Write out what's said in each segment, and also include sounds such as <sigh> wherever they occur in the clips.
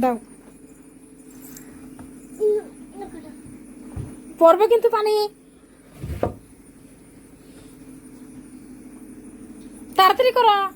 দাও। পড়বে কিন্তু পানি। তাড়াতাড়ি করো।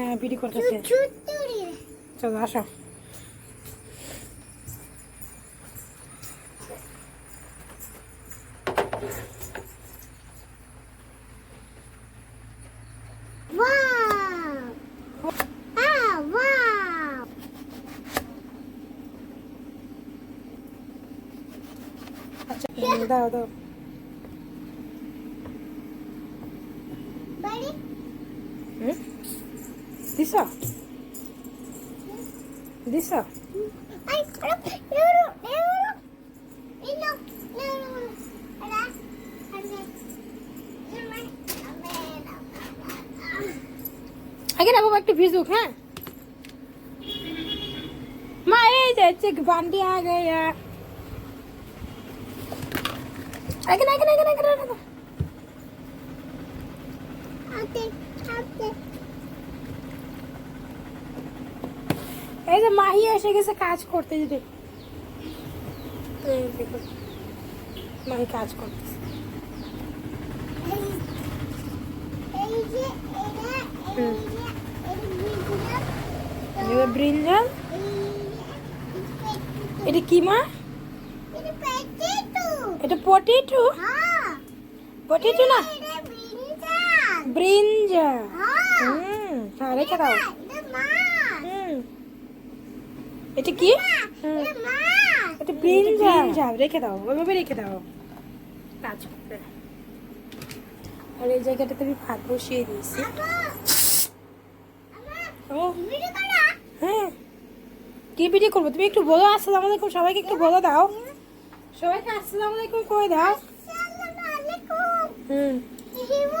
হ্যাঁ বিড়ি করতেছে চলো আসো Daddy? Hmm? This one. This one. আগে বাবা একটু ভিজুক হ্যাঁ মা এই যে চেক বান্ডি আ গয়া আগে আগে আগে আগে আগে আগে এই যে মাহি এসে গেছে কাজ করতে যদি। দেখুন মাহি কাজ করতেছে। ব্রিঞ্জাল এটা কি মা? এটা পটেটো। পটেটো না? ব্রিঞ্জা। হ্যাঁ। রেখে দাও এটা কি? হুম এটা ব্রিঞ্জাল রেখে দাও ওইভাবে রেখে দাও। কাজ করবে। আর এই জায়গাটাতে আমি ভাত বসিয়ে দিয়েছি। ও। হ্যাঁ। কি ভিডিও করব? তুমি একটু বলো আসসালামু আলাইকুম সবাইকে একটু বলে দাও। সবাইকে আসসালামু আলাইকুম করে দাও। আসসালামু হুম হিমু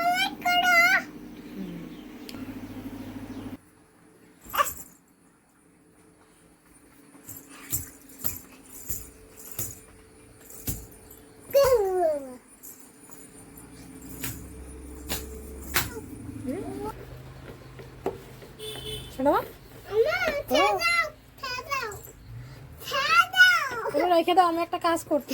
শোনো মা রেখে দাও আমি একটা কাজ করছি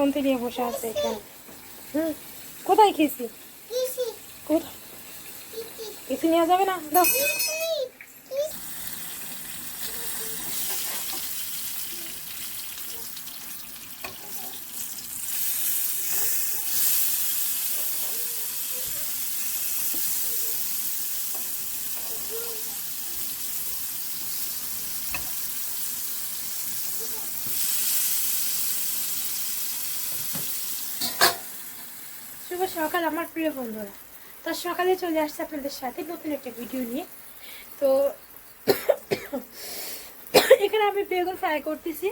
খুন্তি নিয়ে বসে আছে এখানে। হুম। কোথায় খেয়েছি? কোথায়? খেয়েছি কিছু নেওয়া যাবে না? দাও। সকাল আমার প্রিয় বন্ধুরা। তো সকালে চলে আসছে আপনাদের সাথে নতুন একটা ভিডিও নিয়ে। তো <coughs> এখানে আমি বেগুন ফ্রাই করতেছি।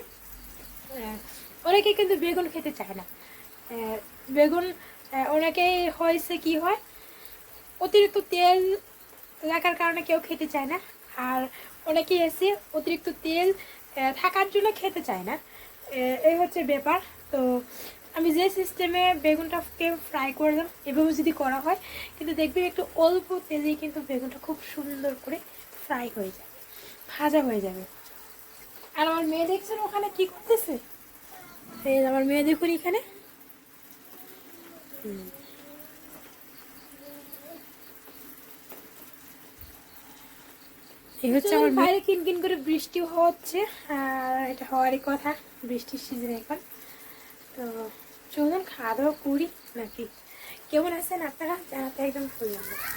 অনেকে কিন্তু বেগুন খেতে চায় না। বেগুন অনেকে হয়েছে কি হয়, অতিরিক্ত তেল লাগার কারণে কেউ খেতে চায় না। আর অনেকে এসে অতিরিক্ত তেল থাকার জন্য খেতে চায় না। এই হচ্ছে ব্যাপার। তো আমি যে সিস্টেমে বেগুনটাকে ফ্রাই করলাম এভাবে যদি করা হয় কিন্তু দেখবেন একটু অল্প তেলেই কিন্তু বেগুনটা খুব সুন্দর করে ফ্রাই হয়ে যাবে ভাজা হয়ে যাবে। আর আমার মেয়ে দেখছেন ওখানে কি করতেছে? এই আমার মেয়ে দেখুন এখানে। এই হচ্ছে আমার বাইরে কিন কিন করে বৃষ্টি হচ্ছে আর এটা হওয়ারই কথা বৃষ্টির সিজন এখন। তো চলুন খাওয়া দাওয়া করি নাকি? কেমন আছেন আপনারা? জানাতে একদম ভুল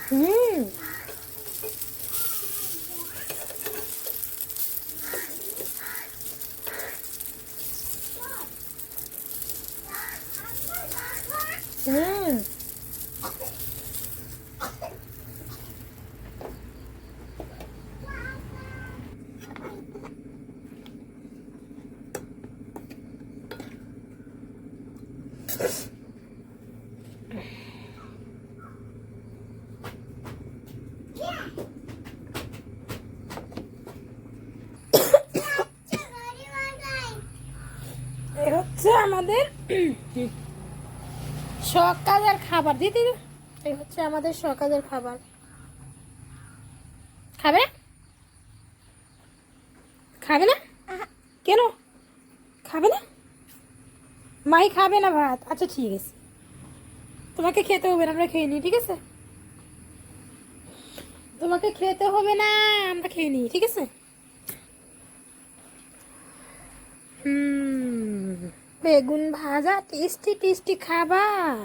হুম গাড়ি বানাই এই হচ্ছে আমাদের সকালের খাবার, দিদি এই হচ্ছে আমাদের সকালের খাবার। খাবে? খাবে না? কেন? খাবে না? মাই খাবে না ভাত। আচ্ছা ঠিক আছে। তোমাকে খেতে হবে না, আমরা খেয়ে নিই, ঠিক আছে? তোমাকে খেতে হবে না, আমরা খেয়ে নিই, ঠিক আছে? হুম। বেগুন ভাজা টেস্টি টেস্টি খাবার